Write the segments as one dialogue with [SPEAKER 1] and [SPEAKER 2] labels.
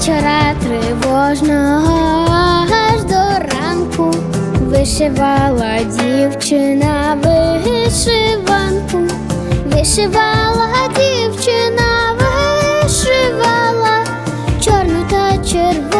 [SPEAKER 1] вечора тривожного аж до ранку вишивала дівчина вишиванку, вишивала дівчина, вишивала чорну та червоною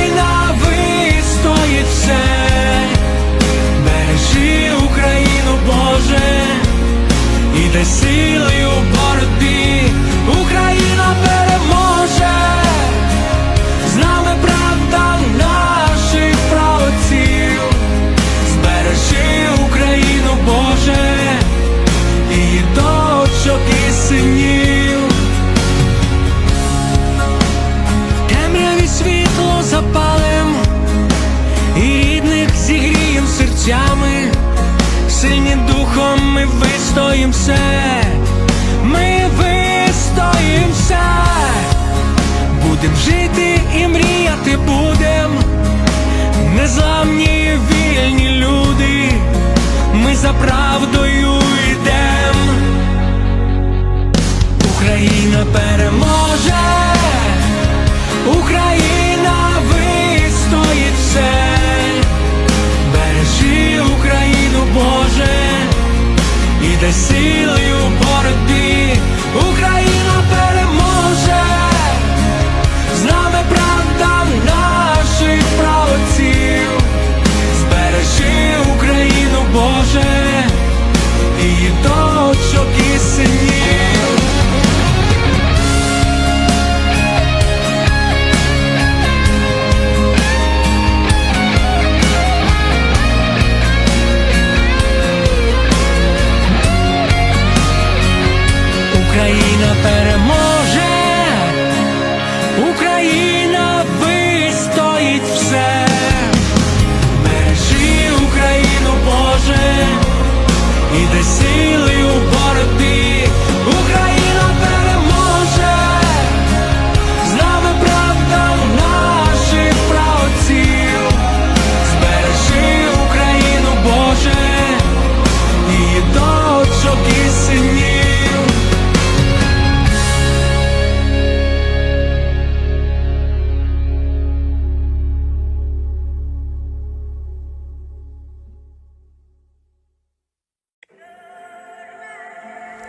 [SPEAKER 2] вистоїть бережи Україну, Боже, і дай сили у боротьбі, Україна переможе, і дай сили у боротьбі,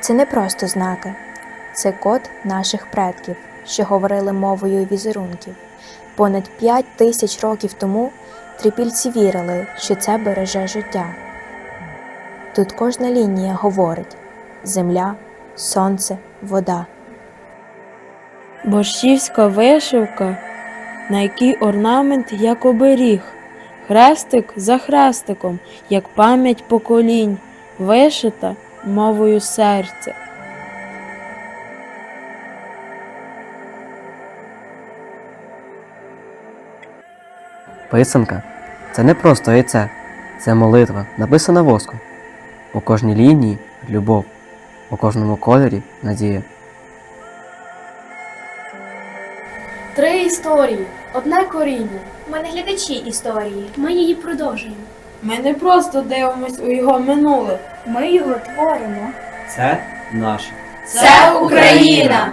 [SPEAKER 3] Це не просто знаки, це код наших предків, що говорили мовою візерунків. Понад п'ять тисяч років тому трипільці вірили, що це береже життя. Тут кожна лінія говорить земля, сонце, вода.
[SPEAKER 4] Борщівська вишивка, на якій орнамент як оберіг, хрестик за хрестиком, як пам'ять поколінь, вишита мовою серця.
[SPEAKER 5] Писанка це не просто яйце, це молитва, написана воском. У кожній лінії любов, у кожному кольорі надія.
[SPEAKER 6] Три історії, одне коріння.
[SPEAKER 7] Ми не глядачі історії.
[SPEAKER 6] Ми її продовжуємо.
[SPEAKER 4] Ми не просто дивимось у його минуле.
[SPEAKER 7] Ми його творимо.
[SPEAKER 5] Це наше.
[SPEAKER 7] Це Україна!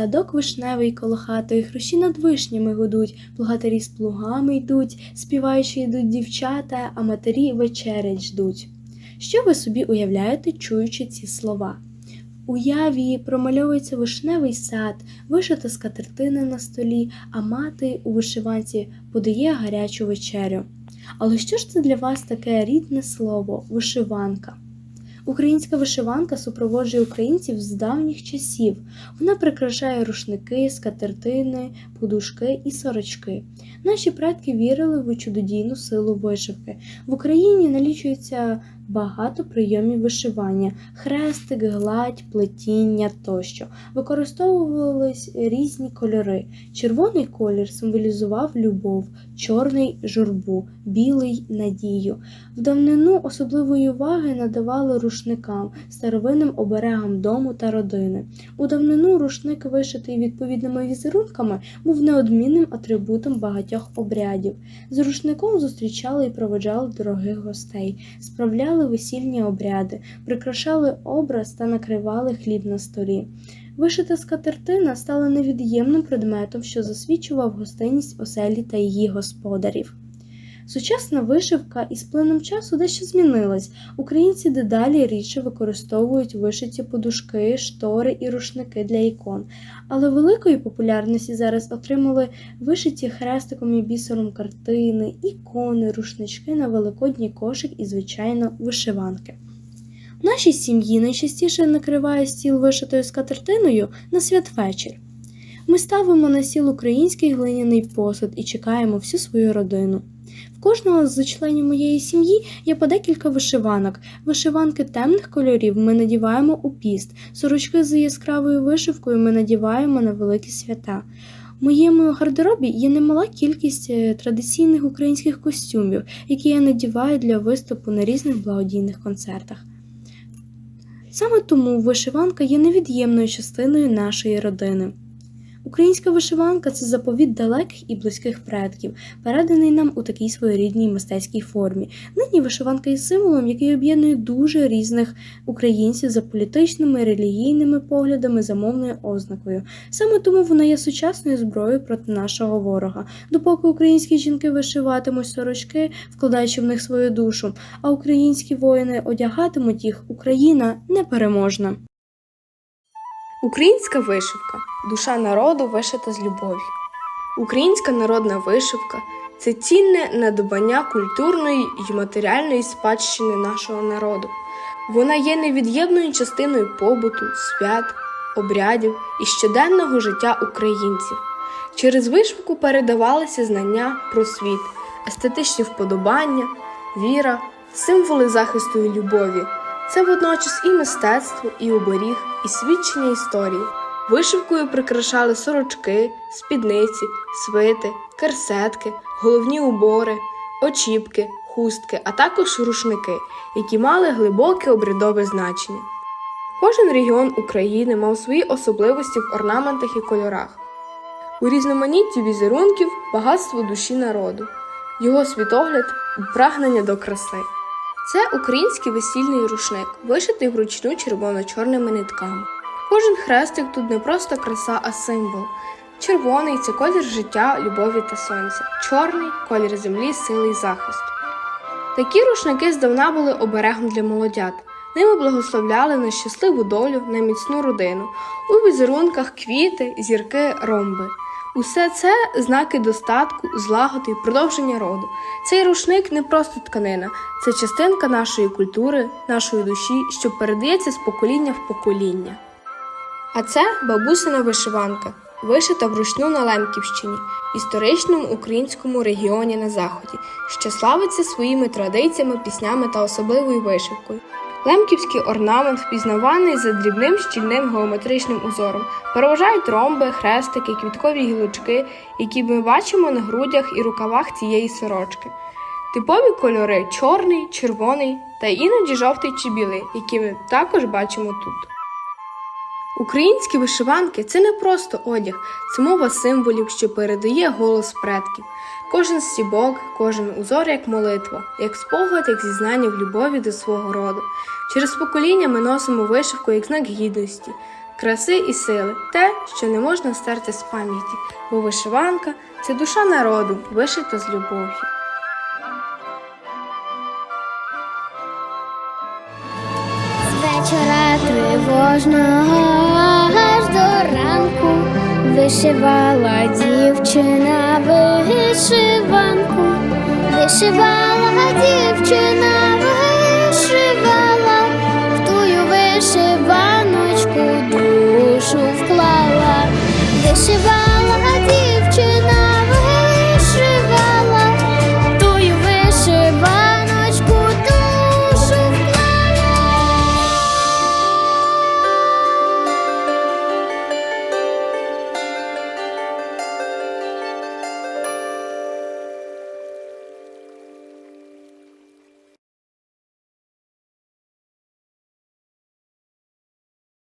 [SPEAKER 8] Садок вишневий коло хати, хрущі над вишнями гудуть, плугатарі з плугами йдуть, співаючи йдуть дівчата, а матері вечерять ждуть. Що ви собі уявляєте, чуючи ці слова? Уяві промальовується вишневий сад, вишита скатертина на столі, а мати у вишиванці подає гарячу вечерю. Але що ж це для вас таке рідне слово вишиванка? Українська вишиванка супроводжує українців з давніх часів. Вона прикрашає рушники, скатертини, подушки і сорочки. Наші предки вірили в чудодійну силу вишивки. В Україні налічується багато прийомів вишивання: хрестик, гладь, плетіння тощо. Використовувались різні кольори. Червоний колір символізував любов, чорний журбу, білий надію. В давнину особливої уваги надавали рушникам, старовинним оберегам дому та родини. У давнину рушник, вишитий відповідними візерунками, був неодмінним атрибутом багатьох обрядів. З рушником зустрічали і проведжали дорогих гостей, справляли весільні обряди, прикрашали образ та накривали хліб на столі. Вишита скатертина стала невід'ємним предметом, що засвідчував гостинність оселі та її господарів. Сучасна вишивка із плином часу дещо змінилась. Українці дедалі рідше використовують вишиті подушки, штори і рушники для ікон. Але великої популярності зараз отримали вишиті хрестиком і бісером картини, ікони, рушнички на великодній кошик і, звичайно, вишиванки. В нашій сім'ї найчастіше накриває стіл вишитою скатертиною на святвечір. Ми ставимо на стіл український глиняний посуд і чекаємо всю свою родину. В кожного з членів моєї сім'ї є по декілька вишиванок. Вишиванки темних кольорів ми надіваємо у піст, сорочки з яскравою вишивкою ми надіваємо на великі свята. В моєму гардеробі є немала кількість е, традиційних українських костюмів, які я надіваю для виступу на різних благодійних концертах. Саме тому вишиванка є невід'ємною частиною нашої родини. Українська вишиванка це заповіт далеких і близьких предків, переданий нам у такій своєрідній мистецькій формі. Нині вишиванка є символом, який об'єднує дуже різних українців за політичними, релігійними поглядами, за мовною ознакою. Саме тому вона є сучасною зброєю проти нашого ворога. Допоки українські жінки вишиватимуть сорочки, вкладаючи в них свою душу, а українські воїни одягатимуть їх, Україна непереможна.
[SPEAKER 9] Українська вишивка душа народу вишита з любов'ю. Українська народна вишивка це цінне надобання культурної і матеріальної спадщини нашого народу. Вона є невід'ємною частиною побуту, свят, обрядів і щоденного життя українців. Через вишивку передавалися знання про світ, естетичні вподобання, віра, символи захисту і любові. Це водночас і мистецтво, і оберіг, і свідчення історії. Вишивкою прикрашали сорочки, спідниці, свити, керсетки, головні убори, очіпки, хустки, а також рушники, які мали глибоке обрядове значення. Кожен регіон України мав свої особливості в орнаментах і кольорах. У різноманітті візерунків багатство душі народу, його світогляд і прагнення до краси. Це український весільний рушник, вишитий вручну червоно-чорними нитками. Кожен хрестик тут не просто краса, а символ. Червоний це колір життя, любові та сонця, чорний колір землі, сили і захисту. Такі рушники здавна були оберегом для молодят. Ними благословляли на щасливу долю, на міцну родину, у візерунках квіти, зірки, ромби. Усе це знаки достатку, злагоди продовження роду. Цей рушник не просто тканина, це частинка нашої культури, нашої душі, що передається з покоління в покоління. А це бабусина вишиванка, вишита вручну на Лемківщині, історичному українському регіоні на заході, що славиться своїми традиціями, піснями та особливою вишивкою. Лемківський орнамент впізнаваний за дрібним щільним геометричним узором. Переважають ромби, хрестики, квіткові гілочки, які ми бачимо на грудях і рукавах цієї сорочки. Типові кольори чорний, червоний та іноді жовтий чи білий, які ми також бачимо тут. Українські вишиванки це не просто одяг, це мова символів, що передає голос предків. Кожен стібок, кожен узор як молитва, як спогад, як зізнання в любові до свого роду. Через покоління ми носимо вишивку як знак гідності.
[SPEAKER 8] краси і сили, те, що не можна стерти з пам'яті, бо вишиванка це душа народу, вишита з любов'ю.
[SPEAKER 1] Вечора тривожного аж до ранку вишивала дівчина вишиванку, вишивала дівчина